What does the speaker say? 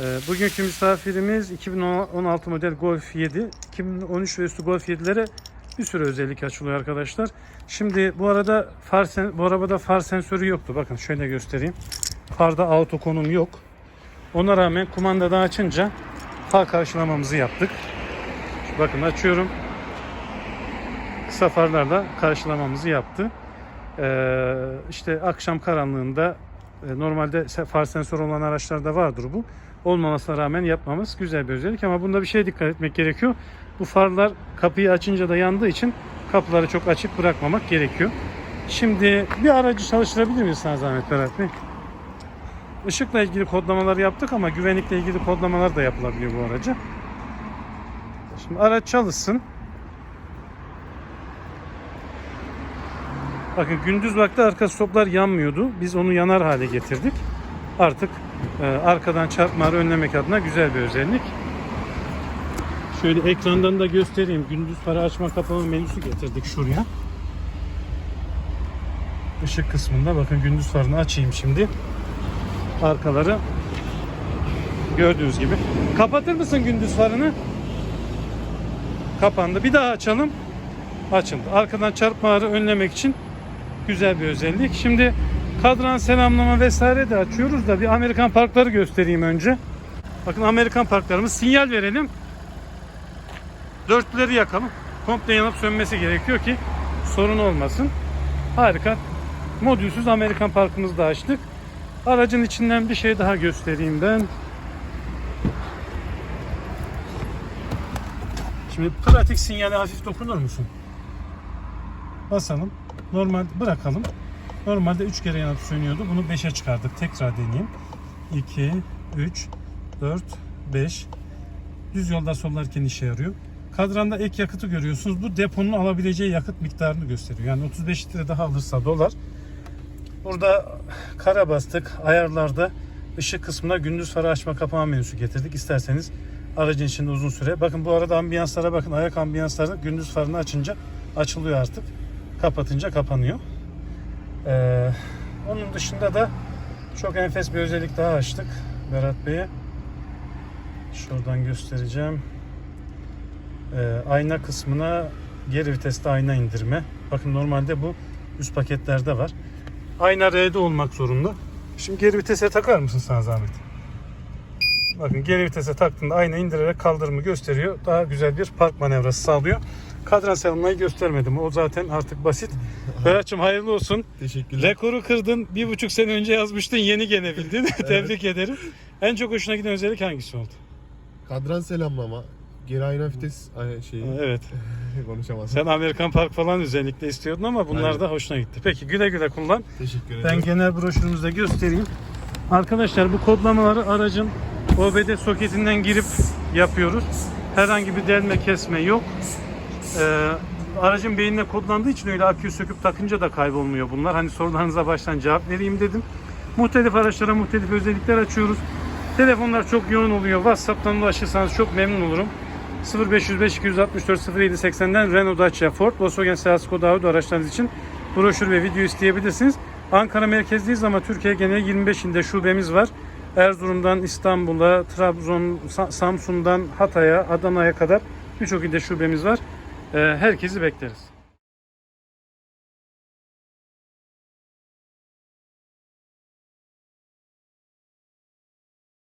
Ee, bugünkü misafirimiz 2016 model Golf 7. 2013 ve üstü Golf 7'lere bir sürü özellik açılıyor arkadaşlar. Şimdi bu arada far sen, bu arabada far sensörü yoktu. Bakın şöyle göstereyim. Farda auto konum yok. Ona rağmen kumandadan açınca far karşılamamızı yaptık. Bakın açıyorum. Kısa farlarla karşılamamızı yaptı. Ee, işte akşam karanlığında normalde se- far sensörü olan araçlarda vardır bu. Olmamasına rağmen yapmamız güzel bir özellik ama bunda bir şeye dikkat etmek gerekiyor. Bu farlar kapıyı açınca da yandığı için kapıları çok açık bırakmamak gerekiyor. Şimdi bir aracı çalıştırabilir miyiz sana zahmet Berat Bey? Işıkla ilgili kodlamalar yaptık ama güvenlikle ilgili kodlamalar da yapılabiliyor bu araca. Şimdi araç çalışsın. Bakın gündüz vakti arka stoplar yanmıyordu. Biz onu yanar hale getirdik. Artık e, arkadan çarpmaları önlemek adına güzel bir özellik. Şöyle ekrandan da göstereyim. Gündüz para açma kapama menüsü getirdik şuraya. Işık kısmında bakın gündüz farını açayım şimdi. Arkaları gördüğünüz gibi. Kapatır mısın gündüz farını? Kapandı. Bir daha açalım. Açıldı. Arkadan çarpmaları önlemek için güzel bir özellik. Şimdi kadran selamlama vesaire de açıyoruz da bir Amerikan parkları göstereyim önce. Bakın Amerikan parklarımız sinyal verelim. Dörtlüleri yakalım. Komple yanıp sönmesi gerekiyor ki sorun olmasın. Harika. Modülsüz Amerikan parkımızı da açtık. Aracın içinden bir şey daha göstereyim ben. Şimdi pratik sinyale hafif dokunur musun? Basalım. Normal bırakalım. Normalde 3 kere yanıp sönüyordu. Bunu 5'e çıkardık. Tekrar deneyeyim. 2, 3, 4, 5. Düz yolda sollarken işe yarıyor. Kadranda ek yakıtı görüyorsunuz. Bu deponun alabileceği yakıt miktarını gösteriyor. Yani 35 litre daha alırsa dolar. Burada kara bastık. Ayarlarda ışık kısmına gündüz farı açma kapama menüsü getirdik. İsterseniz aracın içinde uzun süre. Bakın bu arada ambiyanslara bakın. Ayak ambiyansları gündüz farını açınca açılıyor artık. Kapatınca kapanıyor. Ee, onun dışında da çok enfes bir özellik daha açtık Berat Bey'e. Şuradan göstereceğim. Ee, ayna kısmına geri viteste ayna indirme. Bakın normalde bu üst paketlerde var. Ayna R'de olmak zorunda. Şimdi geri vitese takar mısın sana zahmet? Bakın geri vitese taktığında ayna indirerek kaldırımı gösteriyor. Daha güzel bir park manevrası sağlıyor. Kadran selamlayı göstermedim. O zaten artık basit. Berat'cığım hayırlı olsun. Teşekkürler. Rekoru kırdın. Bir buçuk sene önce yazmıştın. Yeni gene bildin. Tebrik ederim. En çok hoşuna giden özellik hangisi oldu? Kadran selamlama. Geri ayna vites şeyi Evet. konuşamazsın. Sen Amerikan Park falan özellikle istiyordun ama bunlar Aynen. da hoşuna gitti. Peki güle güle kullan. Teşekkür ederim. Ben genel broşürümüzde göstereyim. Arkadaşlar bu kodlamaları aracın OBD soketinden girip yapıyoruz. Herhangi bir delme kesme yok. Ee, aracın beynine kodlandığı için öyle aküyü söküp takınca da kaybolmuyor bunlar. Hani sorularınıza baştan cevap vereyim dedim. Muhtelif araçlara muhtelif özellikler açıyoruz. Telefonlar çok yoğun oluyor. WhatsApp'tan ulaşırsanız çok memnun olurum. 0505 264 0780'den Renault Dacia Ford, Volkswagen Seat Skoda Audi araçlarınız için broşür ve video isteyebilirsiniz. Ankara merkezliyiz ama Türkiye geneli 25 ilde şubemiz var. Erzurum'dan İstanbul'a, Trabzon, Sa- Samsun'dan Hatay'a, Adana'ya kadar birçok ilde şubemiz var. Ee, Herkesi bekleriz.